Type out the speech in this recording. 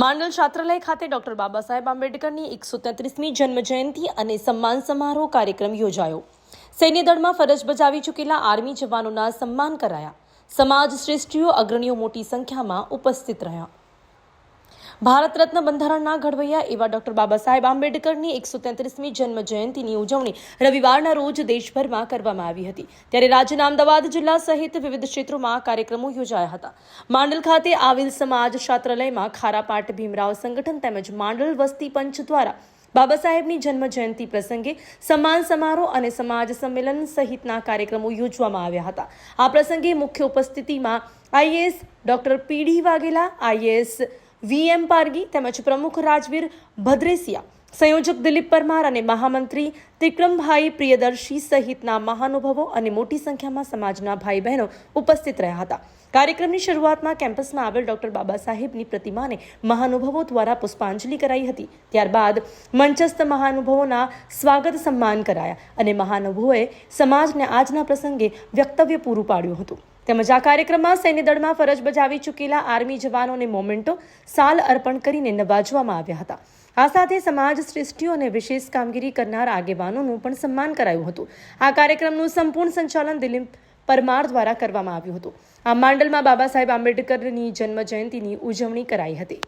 માંડલ છાત્રાલય ખાતે ડોક્ટર બાબા સાહેબ આંબેડકરની એકસો તેત્રીસમી જન્મજયંતિ અને સન્માન સમારોહ કાર્યક્રમ યોજાયો. સૈન્ય દળમાં ફરજ બજાવી ચૂકેલા આર્મી જવાનોના સન્માન કરાયા. સમાજ શ્રેષ્ઠીઓ અગ્રણીઓ મોટી સંખ્યામાં ઉપસ્થિત રહ્યા. ભારત રત્ન બંધારણના ઘડવૈયા એવા ડોક્ટર બાબા સાહેબ આંબેડકરની એકસો તેત્રીસમી જન્મ જયંતિની ઉજવણી રવિવારના રોજ દેશભરમાં કરવામાં આવી હતી. ત્યારે રાજ્યના અમદાવાદ જિલ્લા સહિત વિવિધ ક્ષેત્રોમાં કાર્યક્રમો યોજાયા હતા. માંડલ ખાતે આવેલ સમાજ છાત્રાલયમાં ખારાપાટ ભીમરાવ સંગઠન તેમજ માંડલ વસ્તી પંચ દ્વારા બાબા સાહેબની જન્મ જયંતિ પ્રસંગે સન્માન સમારોહ અને સમાજ સંમેલન સહિતના કાર્યક્રમો યોજવામાં આવ્યા હતા. આ પ્રસંગે મુખ્ય ઉપસ્થિતિમાં IAS doctor PD Vaghela, IAS VM Pargi તેમજ પ્રમુખ રાજવીર ભદ્રેસિયા, સંયોજક દિલીપ પરમાર અને મહામંત્રી ત્રિક્રમભાઈ પ્રિયદર્શી સહિતના મહાનુભાવો અને મોટી સંખ્યામાં સમાજના ભાઈ બહેનો ઉપસ્થિત રહ્યા હતા. કાર્યક્રમની શરૂઆતમાં કેમ્પસમાં આવેલ ડોક્ટર બાબા સાહેબની પ્રતિમાને મહાનુભાવો દ્વારા પુષ્પાંજલિ કરાઈ હતી. ત્યારબાદ મંચસ્થ મહાનુભાવોના સ્વાગત સન્માન કરાયા અને મહાનુભાવોએ સમાજને આજના પ્રસંગે વ્યક્તવ્ય પૂરું પાડ્યું હતું. તેમજ આ કાર્યક્રમમાં સૈન્ય દળમાં ફરજ બજાવી ચૂકેલા આર્મી જવાનોને મોમેન્ટો સાલ અર્પણ કરીને નવાજવામાં આવ્યા હતા. આ સાથે સમાજ શ્રેષ્ઠીઓ અને વિશેષ કામગીરી કરનાર આગેવાનોનું પણ સન્માન કરાયું હતું. આ કાર્યક્રમનું સંપૂર્ણ સંચાલન દિલીપ પરમાર દ્વારા કરવામાં આવ્યું હતું. આ માંડલમાં બાબા સાહેબ આંબેડકરની જન્મ જયંતિની ઉજવણી કરાઈ હતી.